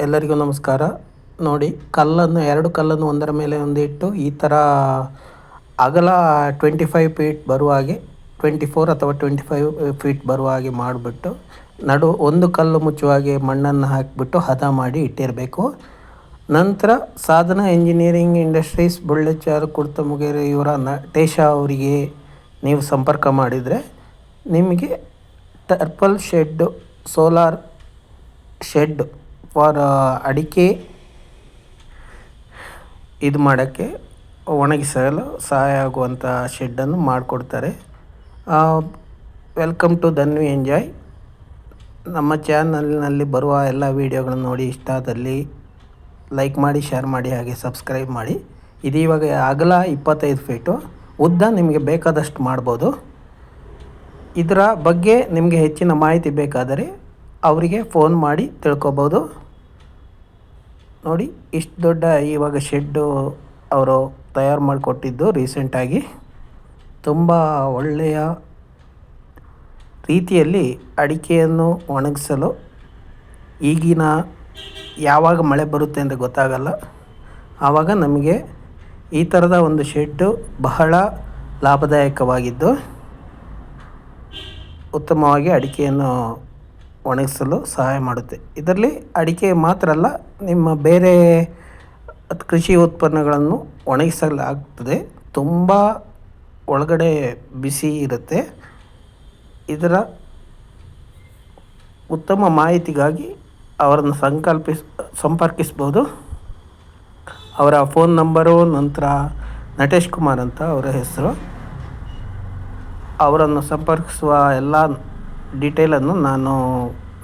ಎಲ್ಲರಿಗೂ ನಮಸ್ಕಾರ. ನೋಡಿ, ಕಲ್ಲನ್ನು, ಎರಡು ಕಲ್ಲನ್ನು ಒಂದರ ಮೇಲೆ ಒಂದು ಇಟ್ಟು ಈ ಥರ ಅಗಲ ಟ್ವೆಂಟಿ ಫೈವ್ ಫೀಟ್ ಬರುವ ಹಾಗೆ ಟ್ವೆಂಟಿ ಫೋರ್ ಅಥವಾ ಟ್ವೆಂಟಿ ಫೈವ್ ಫೀಟ್ ಬರುವ ಹಾಗೆ ಮಾಡಿಬಿಟ್ಟು, ನಡು ಒಂದು ಕಲ್ಲು ಮುಚ್ಚುವ ಹಾಗೆ ಮಣ್ಣನ್ನು ಹಾಕಿಬಿಟ್ಟು ಹದ ಮಾಡಿ ಇಟ್ಟಿರಬೇಕು. ನಂತರ ಸಾಧನ ಇಂಜಿನಿಯರಿಂಗ್ ಇಂಡಸ್ಟ್ರೀಸ್ ಬುಳ್ಳೆಚಾರು ಕುರ್ತಮುಗೇರಿ ಇವರ ನಟೇಶ ಅವರಿಗೆ ನೀವು ಸಂಪರ್ಕ ಮಾಡಿದರೆ, ನಿಮಗೆ ಟರ್ಪಲ್ ಶೆಡ್ಡು ಸೋಲಾರ್ ಶೆಡ್ ಫಾರ್ ಅಡಿಕೆ ಇದು ಮಾಡೋಕ್ಕೆ ಒಣಗಿಸಲು ಸಹಾಯ ಆಗುವಂಥ ಶೆಡ್ಡನ್ನು ಮಾಡಿಕೊಡ್ತಾರೆ. Welcome to Dhanvi enjoy. ನಮ್ಮ ಚಾನಲ್ನಲ್ಲಿ ಬರುವ ಎಲ್ಲ ವೀಡಿಯೋಗಳನ್ನು ನೋಡಿ ಇಷ್ಟ ಆದಲ್ಲಿ ಲೈಕ್ ಮಾಡಿ, ಶೇರ್ ಮಾಡಿ, ಹಾಗೆ ಸಬ್ಸ್ಕ್ರೈಬ್ ಮಾಡಿ. ಇದು ಇವಾಗ ಅಗಲ ಇಪ್ಪತ್ತೈದು ಫೀಟು. ಉದ್ದ ನಿಮಗೆ ಬೇಕಾದಷ್ಟು ಮಾಡ್ಬೋದು. ಇದರ ಬಗ್ಗೆ ನಿಮಗೆ ಹೆಚ್ಚಿನ ಮಾಹಿತಿ ಬೇಕಾದರೆ ಅವರಿಗೆ ಫೋನ್ ಮಾಡಿ ತಿಳ್ಕೊಬೋದು. ನೋಡಿ, ಇಷ್ಟು ದೊಡ್ಡ ಇವಾಗ ಶೆಡ್ಡು ಅವರು ತಯಾರು ಮಾಡಿಕೊಟ್ಟಿದ್ದು ರೀಸೆಂಟಾಗಿ ತುಂಬ ಒಳ್ಳೆಯ ರೀತಿಯಲ್ಲಿ ಅಡಿಕೆಯನ್ನು ಒಣಗಿಸಲು ಈಗಿನ ಯಾವಾಗ ಮಳೆ ಬರುತ್ತೆ ಅಂತ ಗೊತ್ತಾಗಲ್ಲ. ಆವಾಗ ನಮಗೆ ಈ ಥರದ ಒಂದು ಶೆಡ್ಡು ಬಹಳ ಲಾಭದಾಯಕವಾಗಿದ್ದು, ಉತ್ತಮವಾಗಿ ಅಡಿಕೆಯನ್ನು ಒಣಗಿಸಲು ಸಹಾಯ ಮಾಡುತ್ತೆ. ಇದರಲ್ಲಿ ಅಡಿಕೆ ಮಾತ್ರ ಅಲ್ಲ, ನಿಮ್ಮ ಬೇರೆ ಕೃಷಿ ಉತ್ಪನ್ನಗಳನ್ನು ಒಣಗಿಸಲಾಗ್ತದೆ. ತುಂಬ ಒಳಗಡೆ ಬಿಸಿ ಇರುತ್ತೆ. ಇದರ ಉತ್ತಮ ಮಾಹಿತಿಗಾಗಿ ಅವರನ್ನು ಸಂಕಲ್ಪಿಸ್, ಸಂಪರ್ಕಿಸ್ಬೋದು. ಅವರ ಫೋನ್ ನಂಬರು, ನಂತರ ನಟೇಶ್ ಕುಮಾರ್ ಅಂತ ಅವರ ಹೆಸರು. ಅವರನ್ನು ಸಂಪರ್ಕಿಸುವ ಎಲ್ಲ ಡೀಟೇಲನ್ನು ನಾನು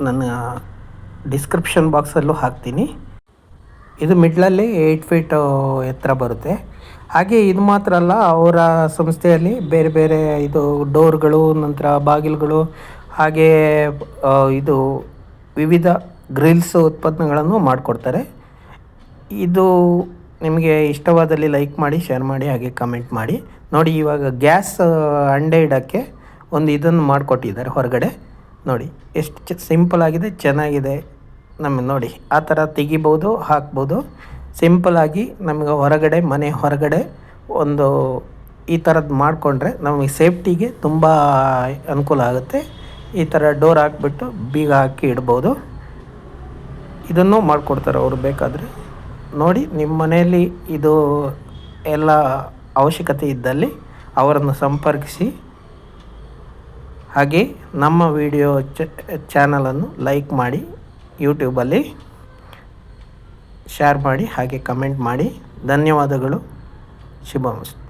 ನನ್ನ ಡಿಸ್ಕ್ರಿಪ್ಷನ್ ಬಾಕ್ಸಲ್ಲೂ ಹಾಕ್ತೀನಿ. ಇದು ಮಿಡ್ಲಲ್ಲಿ ಏಯ್ಟ್ ಫೀಟ್ ಎತ್ತರ ಬರುತ್ತೆ. ಹಾಗೆ ಇದು ಮಾತ್ರ ಅಲ್ಲ, ಅವರ ಸಂಸ್ಥೆಯಲ್ಲಿ ಬೇರೆ ಬೇರೆ ಇದು ಡೋರ್ಗಳು ನಂತರ ಬಾಗಿಲುಗಳು, ಹಾಗೆ ಇದು ವಿವಿಧ ಗ್ರಿಲ್ಸ್ ಉತ್ಪನ್ನಗಳನ್ನು ಮಾಡಿಕೊಡ್ತಾರೆ. ಇದು ನಿಮಗೆ ಇಷ್ಟವಾದಲ್ಲಿ ಲೈಕ್ ಮಾಡಿ ಶೇರ್ ಮಾಡಿ, ಹಾಗೆ ಕಮೆಂಟ್ ಮಾಡಿ. ನೋಡಿ, ಇವಾಗ ಗ್ಯಾಸ್ ಅಂಡೆ ಇಡೋಕ್ಕೆ ಒಂದು ಇದನ್ನು ಮಾಡಿಕೊಟ್ಟಿದ್ದಾರೆ ಹೊರಗಡೆ. ನೋಡಿ, ಎಷ್ಟು ಸಿಂಪಲ್ ಆಗಿದೆ, ಚೆನ್ನಾಗಿದೆ. ನಮಗೆ ನೋಡಿ, ಆ ಥರ ತೆಗಿಬೋದು, ಹಾಕ್ಬೋದು. ಸಿಂಪಲಾಗಿ ನಮಗೆ ಹೊರಗಡೆ, ಮನೆ ಹೊರಗಡೆ ಒಂದು ಈ ಥರದ್ದು ಮಾಡಿಕೊಂಡ್ರೆ ನಮಗೆ ಸೇಫ್ಟಿಗೆ ತುಂಬ ಅನುಕೂಲ ಆಗುತ್ತೆ. ಈ ಥರ ಡೋರ್ ಹಾಕ್ಬಿಟ್ಟು ಬೀಗ ಹಾಕಿ ಇಡ್ಬೋದು. ಇದನ್ನು ಮಾಡಿಕೊಡ್ತಾರೆ ಅವರು ಬೇಕಾದರೆ. ನೋಡಿ, ನಿಮ್ಮ ಮನೆಯಲ್ಲಿ ಇದು ಎಲ್ಲ ಅವಶ್ಯಕತೆ ಇದ್ದಲ್ಲಿ ಅವರನ್ನು ಸಂಪರ್ಕಿಸಿ. ಹಾಗೆ ನಮ್ಮ ವಿಡಿಯೋ ಚಾನಲನ್ನು ಲೈಕ್ ಮಾಡಿ ಯೂಟ್ಯೂಬಲ್ಲಿ ಶೇರ್ ಮಾಡಿ ಹಾಗೆ ಕಮೆಂಟ್ ಮಾಡಿ. ಧನ್ಯವಾದಗಳು. ಶುಭಮಸ್ತು